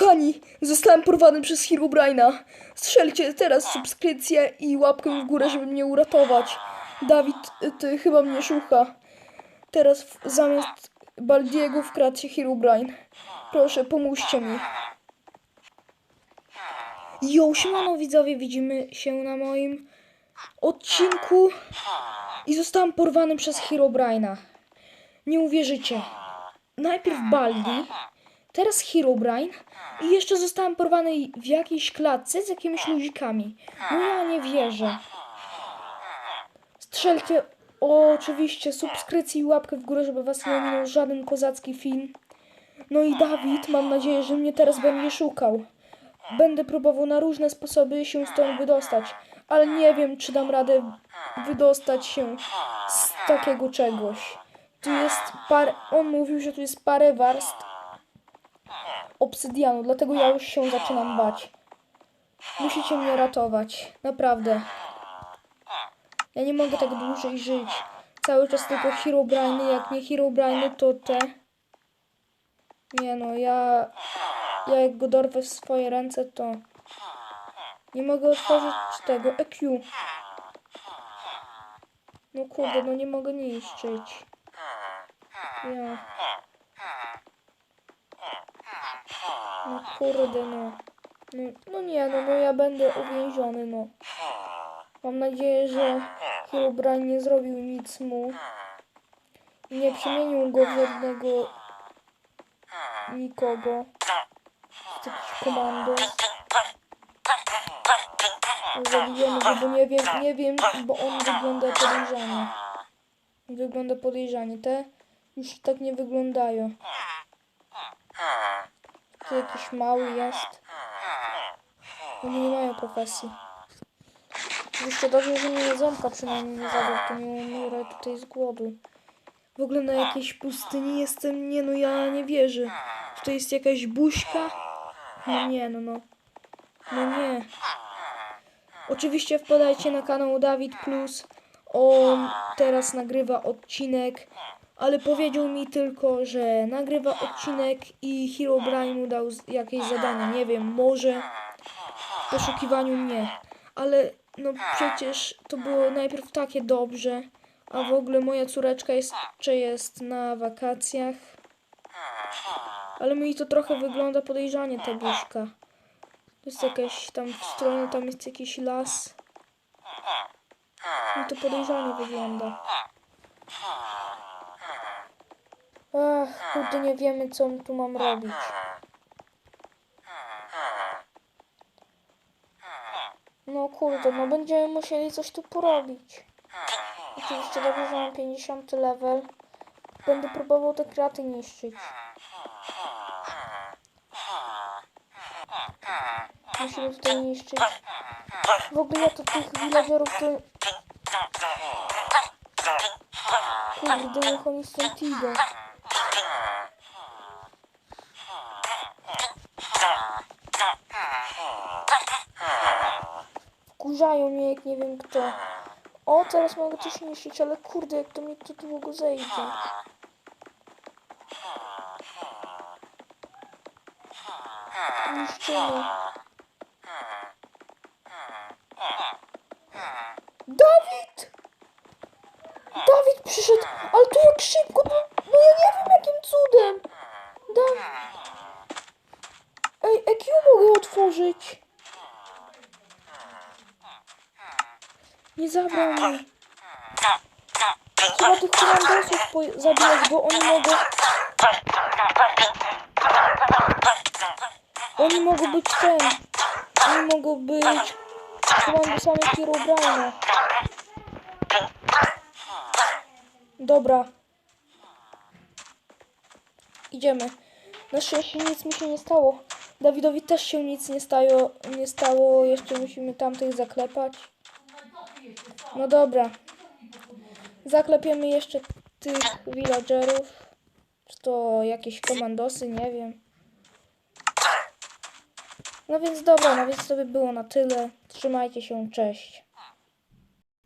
Kochani, zostałem porwany przez Herobrine'a. Strzelcie teraz subskrypcję i łapkę w górę, żeby mnie uratować. Dawid, ty chyba mnie szuka. Teraz w, zamiast Baldiego wkradł się Herobrine. Proszę, pomóżcie mi. Jo, siemano widzowie, widzimy się na moim odcinku i zostałem porwany przez Herobrine'a. Nie uwierzycie. Najpierw Baldi, teraz Herobrine i jeszcze zostałem porwany w jakiejś klatce z jakimiś ludzikami. No ja nie wierzę. Strzelcie oczywiście subskrypcję i łapkę w górę, żeby was nie ominął żaden kozacki film. No i Dawid, mam nadzieję, że mnie teraz będzie szukał. Będę próbował na różne sposoby się stąd wydostać, ale nie wiem, czy dam radę wydostać się z takiego czegoś. Tu jest parę, on mówił, że tu jest parę warstw obsydianu, dlatego ja już się zaczynam bać. Musicie mnie ratować, naprawdę. Ja nie mogę tak dłużej żyć. Cały czas tylko Herobrine, jak nie Herobrine, to te... Nie no, ja... Ja jak go dorwę w swoje ręce, to... Nie mogę otworzyć tego EQ. No kurde, no nie mogę niszczyć. Ja. No kurde, no. No, no nie, no, no ja będę uwięziony, no. Mam nadzieję, że Herobrine nie zrobił nic mu. I nie przemienił go w żadnego nikogo. W jakiś komando. Zabijemy go, bo nie wiem, nie wiem, bo on wygląda podejrzanie. Wygląda podejrzanie. Te już tak nie wyglądają. Tu jakiś mały jest. Oni nie mają profesji. Jeszcze dobrze, że mnie ząbka przynajmniej nie zabrał, to nie umrę tutaj z głodu. W ogóle na jakiejś pustyni jestem, nie no, ja nie wierzę. Tutaj jest jakaś buźka? No nie, no no. No nie. Oczywiście wpadajcie na kanał Dawid Plus. On teraz nagrywa odcinek, ale powiedział mi tylko, że nagrywa odcinek i Herobrine mu dał jakieś zadanie. Nie wiem, może w poszukiwaniu mnie. Ale no przecież to było najpierw takie dobrze, a w ogóle moja córeczka jeszcze jest na wakacjach. Ale mi to trochę wygląda podejrzanie, ta buźka. To jest jakaś tam w stronę, tam jest jakiś las. Mi to podejrzanie wygląda. Ach, kurde, nie wiemy, co tu mam robić. No kurde, no będziemy musieli coś tu porobić. Oczywiście dobrze, że mam 50 level. Będę próbował te kraty niszczyć. Musimy tutaj niszczyć. W ogóle ja to tych villagerów to... Kurde, niech oni stąd idą. Wkurzają mnie jak nie wiem kto. O, teraz mogę coś niszczyć, ale kurde, jak to mi to długo zejdzie. Niszczymy. Dawid! Dawid przyszedł, ale to jak szybko, no, no ja nie wiem jakim cudem. Dawid. Ej, EQ mogę otworzyć. Nie zabrał mi. Trzeba tych komandosów po- zabijać, bo oni mogą... Oni mogą być ten. Oni mogą być komandosami Herobrine'a. Dobra. Idziemy. Na szczęście nic mi się nie stało. Dawidowi też się nic nie stało. Nie stało. Jeszcze musimy tamtych zaklepać. No dobra. Zaklepiemy jeszcze tych villagerów. Czy to jakieś komandosy, nie wiem. No więc dobra, no więc to by było na tyle. Trzymajcie się, cześć.